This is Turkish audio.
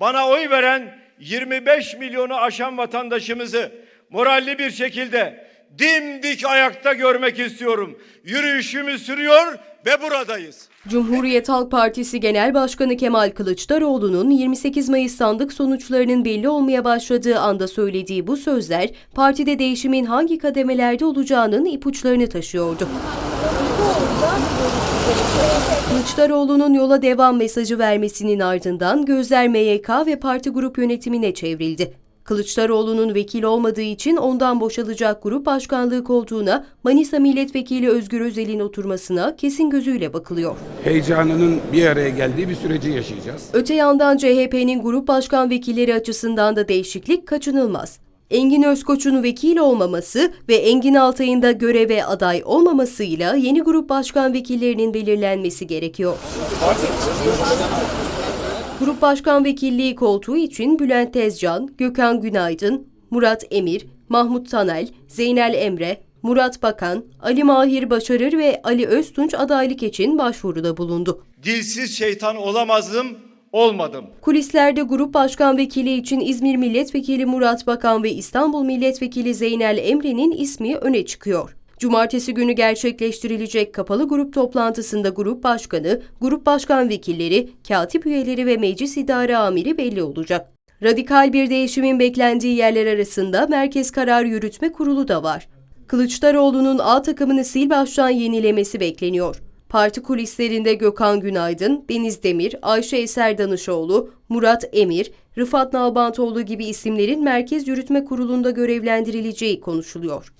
bana oy veren 25 milyonu aşan vatandaşımızı moralli bir şekilde dimdik ayakta görmek istiyorum. Yürüyüşümüz sürüyor ve buradayız. Cumhuriyet Halk Partisi Genel Başkanı Kemal Kılıçdaroğlu'nun 28 Mayıs sandık sonuçlarının belli olmaya başladığı anda söylediği bu sözler partide değişimin hangi kademelerde olacağının ipuçlarını taşıyordu. Kılıçdaroğlu'nun yola devam mesajı vermesinin ardından gözler MYK ve parti grup yönetimine çevrildi. Kılıçdaroğlu'nun vekil olmadığı için ondan boşalacak grup başkanlığı koltuğuna Manisa Milletvekili Özgür Özel'in oturmasına kesin gözüyle bakılıyor. heyecanının bir araya geldiği bir süreci yaşayacağız. Öte yandan CHP'nin grup başkan vekilleri açısından da değişiklik kaçınılmaz. Engin Özkoç'un vekil olmaması ve Engin Altay'ın da göreve aday olmamasıyla yeni grup başkan vekillerinin belirlenmesi gerekiyor. Grup başkan vekilliği koltuğu için Bülent Tezcan, Gökhan Günaydın, Murat Emir, Mahmut Tanel, Zeynel Emre, Murat Bakan, Ali Mahir Başarır ve Ali Öztunç adaylık için başvuruda bulundu. Dilsiz şeytan olamazdım, olmadım. Kulislerde grup başkan vekili için İzmir Milletvekili Murat Bakan ve İstanbul Milletvekili Zeynel Emre'nin ismi öne çıkıyor. Cumartesi günü gerçekleştirilecek kapalı grup toplantısında grup başkanı, grup başkan vekilleri, katip üyeleri ve meclis idare amiri belli olacak. Radikal bir değişimin beklendiği yerler arasında Merkez Karar Yürütme Kurulu da var. Kılıçdaroğlu'nun A takımını sil baştan yenilemesi bekleniyor. Parti kulislerinde Gökhan Günaydın, Deniz Demir, Ayşe Eser Danışoğlu, Murat Emir, Rıfat Nalbantoğlu gibi isimlerin Merkez Yürütme Kurulu'nda görevlendirileceği konuşuluyor.